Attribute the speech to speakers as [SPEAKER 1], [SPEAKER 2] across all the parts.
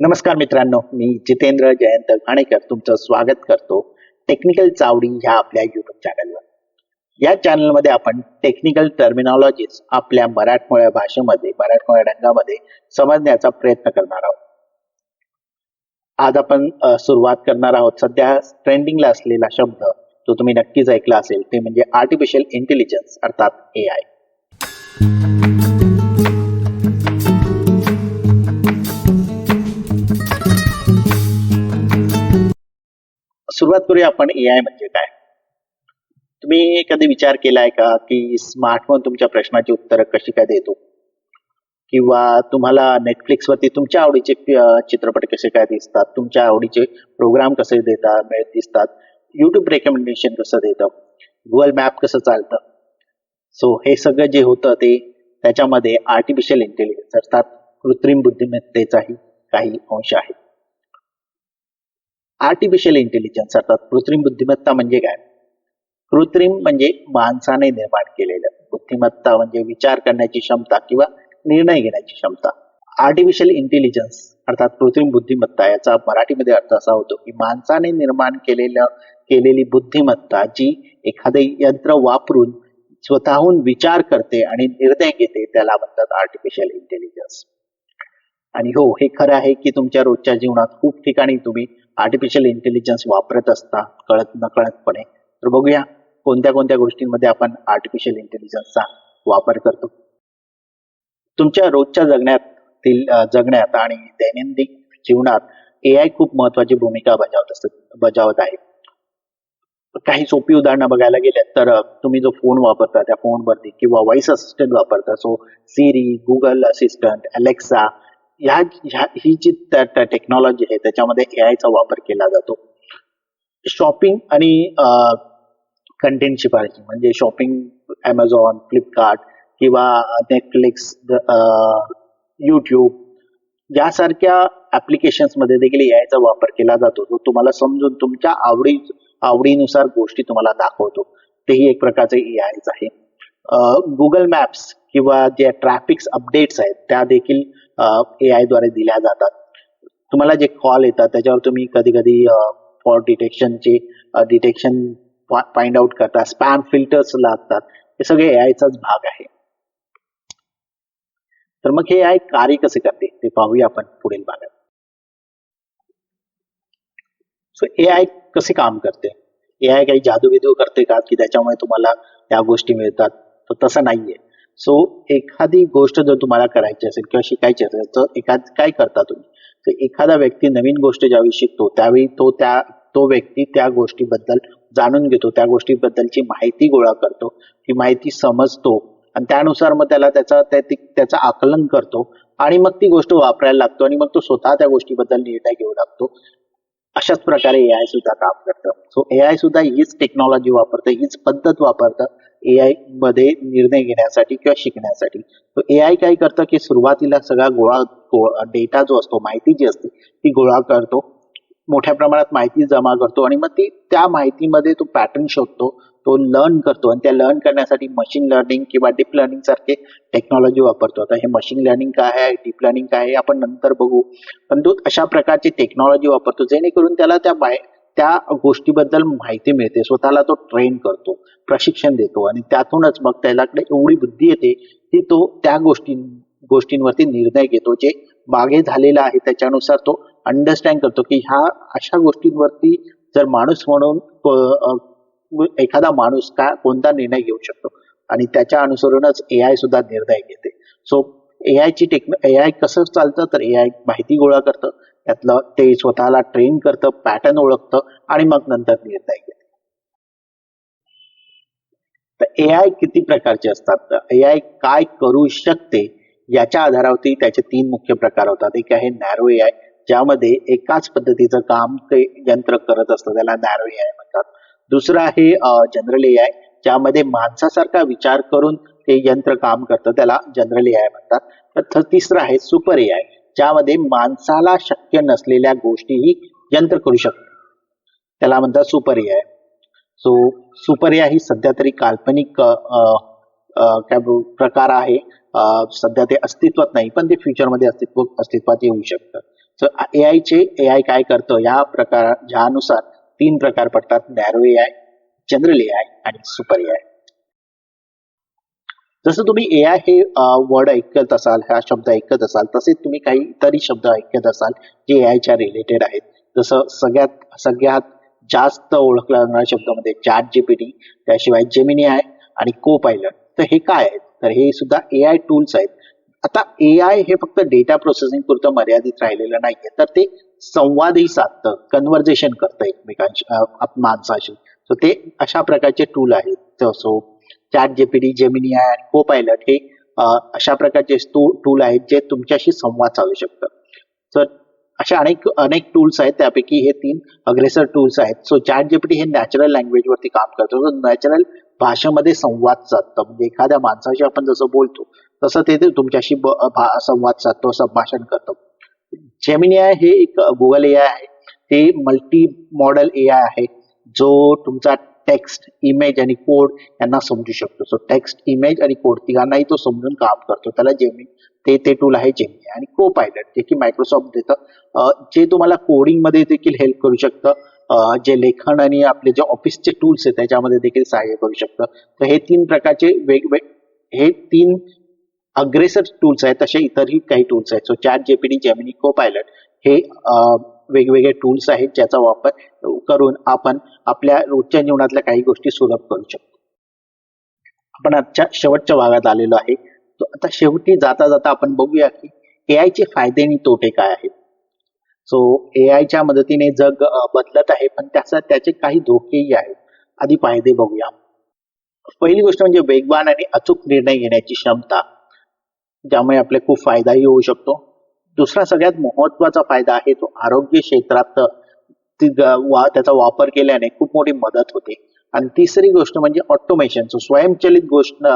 [SPEAKER 1] नमस्कार मित्रांनो मी जितेंद्र जयंत घाणेकर तुमचं स्वागत करतो टेक्निकल चावडी ह्या आपल्या युट्यूब चॅनलवर या चॅनलमध्ये आपण टेक्निकल टर्मिनॉलॉजीज आपल्या मराठमोळ्या भाषेमध्ये मराठमोळ्या रंगामध्ये समजण्याचा प्रयत्न करणार आहोत. आज आपण सुरुवात करणार आहोत. सध्या ट्रेंडिंगला असलेला शब्द जो तुम्ही नक्कीच ऐकला असेल ते म्हणजे आर्टिफिशियल इंटेलिजन्स अर्थात ए आय सुरुवात करूया आपण ए आय म्हणजे काय? तुम्ही कधी विचार केलाय का की स्मार्टफोन तुमच्या प्रश्नाची उत्तरं कशी काय देतो? किंवा तुम्हाला नेटफ्लिक्सवरती तुमच्या आवडीचे चित्रपट कसे काय दिसतात? तुमच्या आवडीचे प्रोग्राम कसे देतात मिळत दिसतात? युट्यूब रेकमेंडेशन कसं देतं? गुगल मॅप कसं चालतं? सो हे सगळं जे होतं ते त्याच्यामध्ये आर्टिफिशियल इंटेलिजन्स अर्थात कृत्रिम बुद्धिमत्तेचाही काही अंश आहे. आर्टिफिशियल इंटेलिजन्स अर्थात कृत्रिम बुद्धिमत्ता म्हणजे काय? कृत्रिम म्हणजे माणसाने निर्माण केलेलं बुद्धिमत्ता म्हणजे विचार करण्याची क्षमता किंवा निर्णय घेण्याची क्षमता. आर्टिफिशियल इंटेलिजन्स अर्थात कृत्रिम बुद्धिमत्ता याचा मराठीमध्ये अर्थ असा होतो की माणसाने निर्माण केलेलं केलेली बुद्धिमत्ता जी एखादे यंत्र वापरून स्वतःहून विचार करते आणि निर्णय घेते त्याला म्हणतात आर्टिफिशियल इंटेलिजन्स आणि हो हे खरं आहे की तुमच्या रोजच्या जीवनात खूप ठिकाणी तुम्ही आर्टिफिशियल इंटेलिजन्स वापरत असता कळत नकळतपणे. तर बघूया कोणत्या कोणत्या गोष्टींमध्ये आपण आर्टिफिशियल इंटेलिजन्सचा वापर करतो. तुमच्या रोजच्या जगण्यातील जगण्यात आणि दैनंदिन जीवनात ए आय खूप महत्वाची भूमिका बजावत असत बजावत आहे. काही सोपी उदाहरणं बघायला गेल्या तर तुम्ही जो फोन वापरता त्या फोनवरती किंवा व्हॉइस असिस्टंट वापरता. So Siri Google assistant Alexa ह्या ह्या ही जी टेक्नॉलॉजी आहे त्याच्यामध्ये ए वापर केला जातो. शॉपिंग आणि कंटेंट शिफारशी म्हणजे शॉपिंग ॲमेझॉन फ्लिपकार्ट किंवा नेटफ्लिक्स यूट्यूब यासारख्या ऍप्लिकेशन्समध्ये देखील एआयचा वापर केला जातो. जो तुम्हाला समजून तुमच्या आवडी आवडीनुसार गोष्टी तुम्हाला दाखवतो. तेही एक प्रकारचे ए आयच आहे. गुगल मॅप्स किंवा ज्या ट्रॅफिक्स अपडेट्स आहेत त्या देखील ए आयद्वारे दिल्या जातात. तुम्हाला जे कॉल येतात त्याच्यावर तुम्ही कधी कधी फॉर डिटेक्शनचे डिटेक्शन फाइंड आउट करता. स्पॅम फिल्टर्स लागतात. हे सगळे ए आयचाच भाग आहे. तर मग हे आय कार्य कसे करते ते पाहूया आपण पुढील भागात. सो ए आय कसे काम करते? ए आय काही जादूविदू करते का? की त्याच्यामुळे तुम्हाला त्या गोष्टी मिळतात. तर तसं नाहीये. सो एखादी गोष्ट जर तुम्हाला करायची असेल किंवा शिकायची असेल तर एखाद काय करता तुम्ही? तर एखादा व्यक्ती नवीन गोष्ट ज्यावेळी शिकतो त्यावेळी तो त्या तो व्यक्ती त्या गोष्टीबद्दल जाणून घेतो त्या गोष्टीबद्दलची माहिती गोळा करतो ती माहिती समजतो आणि त्यानुसार मग त्याला त्याचा त्याचं आकलन करतो आणि मग ती गोष्ट वापरायला लागतो आणि मग तो स्वतः त्या गोष्टीबद्दल निर्णय घेऊ लागतो. अशाच प्रकारे ए आय सुद्धा काम करतं. सो ए आय सुद्धा हीच टेक्नॉलॉजी वापरतं हीच पद्धत वापरतं ए आयमध्ये निर्णय घेण्यासाठी किंवा शिकण्यासाठी. ए आय काय करतं की सुरुवातीला सगळा गोळा डेटा जो असतो माहिती जी असते ती गोळा करतो. मोठ्या प्रमाणात माहिती जमा करतो आणि मग ती त्या माहितीमध्ये तो पॅटर्न शोधतो. तो लर्न करतो आणि त्या लर्न करण्यासाठी मशीन लर्निंग किंवा डीप लर्निंग सारखे टेक्नॉलॉजी वापरतो. आता हे मशीन लर्निंग काय आहे? डीप लर्निंग काय आहे? आपण नंतर बघू. पण तो अशा प्रकारची टेक्नॉलॉजी वापरतो जेणेकरून त्याला त्या बाय त्या गोष्टीबद्दल माहिती मिळते. स्वतःला तो ट्रेन करतो प्रशिक्षण देतो आणि त्यातूनच मग त्याच्याकडे एवढी बुद्धी येते की तो त्या गोष्टी गोष्टींवरती निर्णय घेतो. जे मागे झालेला आहे त्याच्यानुसार तो अंडरस्टँड करतो की ह्या अशा गोष्टींवरती जर माणूस म्हणून एखादा माणूस का कोणता निर्णय घेऊ शकतो? आणि त्याच्या अनुसरूनच ए आय सुद्धा निर्णय घेते. सो ए आयची टेक्न ए आय कसं चालतं? तर ए आय माहिती गोळा करतं त्यातलं ते स्वतःला ट्रेन करतं पॅटर्न ओळखतं आणि मग नंतर निर्णय घेतं. तर ए आय किती प्रकारचे असतात? ए आय काय करू शकते? याच्या आधारावरती त्याचे तीन मुख्य प्रकार होतात. एक आहे नॅरो ए आय ज्यामध्ये एकाच पद्धतीचं काम ते यंत्र करत असतं. त्याला नॅरो ए आय म्हणतात. दुसरं आहे जनरल ए आय ज्यामध्ये माणसासारखा विचार करून ते यंत्र काम करतं त्याला जनरल ए आय म्हणतात. तर थ- तिसरं आहे सुपर ए आय ज्यामध्ये माणसाला शक्य नसलेल्या गोष्टीही यंत्र करू शकतं. त्याला म्हणतात super A I so super A I ही सध्या तरी काल्पनिक काय प्रकार आहे. सध्या ते अस्तित्वात नाही पण ते फ्युचरमध्ये अस्तित्व अस्तित्वात येऊ शकतं. ए आयचे ए आय काय करतं या प्रकार ज्यानुसार तीन प्रकार पडतात. Narrow A I general A I आणि सुपर ए आय जसं तुम्ही ए आय हे वर्ड ऐकत असाल हा शब्द ऐकत असाल तसेच तुम्ही काही इतरही शब्द ऐकत असाल जे ए आयच्या रिलेटेड आहेत. जसं सगळ्यात सगळ्यात जास्त ओळखला जाणारा शब्द म्हणजे चॅट जीपीटी त्याशिवाय जेमिनी आहे आणि को पायलट तर हे काय आहेत? तर हे सुद्धा ए आय टूल्स आहेत. आता ए आय हे फक्त डेटा प्रोसेसिंग पुरतं मर्यादित राहिलेलं नाहीये. तर ते संवादही साधतं कन्व्हर्जेशन करतं एकमेकांशी माणसाशी. तर ते अशा प्रकारचे टूल आहेत. सो चॅट जेपीटी जेमिनी आहे को पायलट हे अशा प्रकारचे टूल आहेत जे तुमच्याशी संवाद साधू शकतात तर अशा अनेक अनेक टूल्स आहेत. त्यापैकी हे तीन अग्रेसर टूल्स आहेत. सो चॅट जेपीटी हे नॅचरल लँग्वेज वरती काम करतो. नॅचरल भाषेमध्ये संवाद साधतं. म्हणजे एखाद्या माणसाशी आपण जसं बोलतो तसं ते तुमच्याशी संवाद साधतो संभाषण करतो. जेमिनी आय हे एक गुगल ए आय आहे. ते मल्टी मॉडेल ए आय आहे जो तुमचा टेक्स्ट इमेज आणि कोड यांना समजू शकतो. सो टेक्स्ट इमेज आणि कोड तिघांनाही तो समजून काम करतो. त्याला जेमिनी ते ते टूल आहे जेमिनी आणि को पायलट जे की मायक्रोसॉफ्ट देतं. जे तुम्हाला कोडिंगमध्ये देखील हेल्प करू शकतं. जे लेखन आणि आपले जे ऑफिसचे टूल्स आहेत त्याच्यामध्ये देखील सहाय्य करू शकतं. तर हे तीन प्रकारचे वेगवेग हे तीन अग्रेसर टूल्स आहेत तसे इतरही काही टूल्स आहेत. सो चॅट जेपीडी जेमिनी को पायलट हे वेगवेगळे टूल्स आहेत ज्याचा वापर करून आपण आपल्या रोजच्या जीवनातल्या काही गोष्टी सुलभ करू शकतो. आपण आजच्या शेवटच्या भागात आलेलो आहे. तो आता शेवटी जाता जाता आपण बघूया की AI चे फायदे आणि तोटे काय आहेत. सो च्या मदतीने जग बदलत आहे पण त्याचा त्याचे काही धोकेही आहेत. आधी फायदे बघूया. पहिली गोष्ट म्हणजे वेगवान आणि अचूक निर्णय घेण्याची क्षमता. ज्यामुळे आपले खूप फायदाही होऊ शकतो. दुसरा सगळ्यात महत्त्वाचा फायदा आहे तो आरोग्य क्षेत्रात वा- त्याचा वापर केल्याने खूप मोठी मदत होते. आणि तिसरी गोष्ट म्हणजे ऑटोमेशन. स्वयंचलित गोष्ट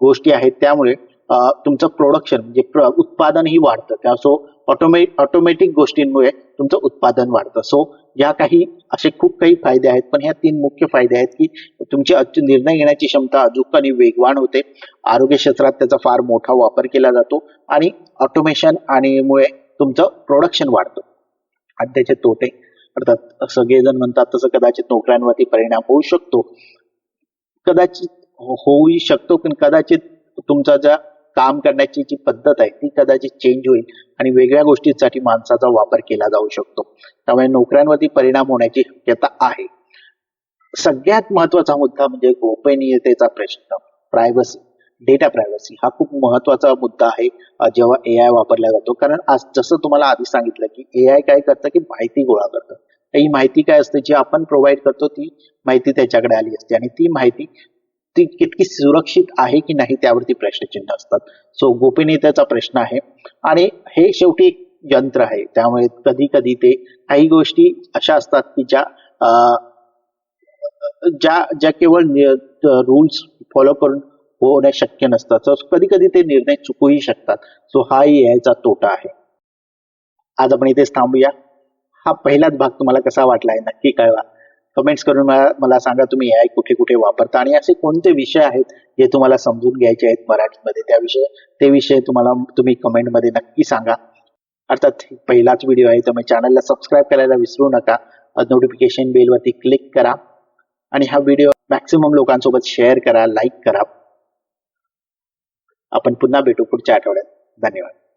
[SPEAKER 1] गोष्टी आहेत त्यामुळे तुमचं प्रोडक्शन म्हणजे प्र- उत्पादनही वाढतं. त्या सो ऑटोमे ऑटोमॅटिक गोष्टींमुळे तुमचं उत्पादन वाढतं. सो या काही असे खूप काही फायदे आहेत. पण ह्या तीन मुख्य फायदे आहेत की तुमची निर्णय घेण्याची क्षमता अचूक आणि वेगवान होते. आरोग्य क्षेत्रात त्याचा फार मोठा वापर केला जातो. आणि ऑटोमेशन आणि मुळे तुमचं प्रोडक्शन वाढतं. आणि त्याचे तोटे अर्थात सगळेजण म्हणतात तसं कदाचित नोकऱ्यांवरती परिणाम होऊ शकतो. कदाचित हो, होऊ होऊही शकतो पण कदाचित तुमचा ज्या काम करण्याची जी पद्धत आहे ती कदाचित चेंज होईल आणि वेगळ्या गोष्टींसाठी माणसाचा वापर केला जाऊ शकतो. त्यामुळे नोकऱ्यांवरती परिणाम होण्याची शक्यता आहे. सगळ्यात महत्त्वाचा मुद्दा म्हणजे गोपनीयतेचा प्रश्न. प्रायव्हसी डेटा प्रायव्हसी हा खूप महत्त्वाचा मुद्दा आहे जेव्हा ए आय वापरला जातो. कारण आज जसं तुम्हाला आधी सांगितलं की ए आय काय करतं की माहिती गोळा करतं. ही माहिती काय असते? जी आपण प्रोव्हाइड करतो ती माहिती त्याच्याकडे आली असते. आणि ती माहिती ती कितकी सुरक्षित आहे की नाही त्यावरती प्रश्नचिन्ह असतात. सो गोपनीयतेचा प्रश्न आहे. आणि हे शेवटी एक यंत्र आहे. त्यामुळे कधी कधी ते काही गोष्टी अशा असतात की ज्या ज्या ज्या केवळ रूल्स फॉलो करून होणे शक्य नसतात. कधी कधी ते निर्णय चुकूही शकतात. सो हा याचा तोटा आहे. आज आपण इथेच थांबूया. हा पहिलाच भाग तुम्हाला कसा वाटलाय नक्की कळवा. कमेंट्स करून मला मला सांगा तुम्ही आय कुठे कुठे वापरता? आणि असे कोणते विषय आहेत जे तुम्हाला समजून घ्यायचे आहेत मराठीमध्ये त्या विषय ते विषय तुम्हाला तुम्ही कमेंटमध्ये नक्की सांगा. अर्थात पहिलाच व्हिडिओ आहे त्यामुळे चॅनलला सबस्क्राईब करायला विसरू नका. नोटिफिकेशन बेलवरती क्लिक करा. आणि हा व्हिडिओ मॅक्सिमम लोकांसोबत शेअर करा लाईक करा. आपण पुन्हा भेटू पुढच्या आठवड्यात. धन्यवाद.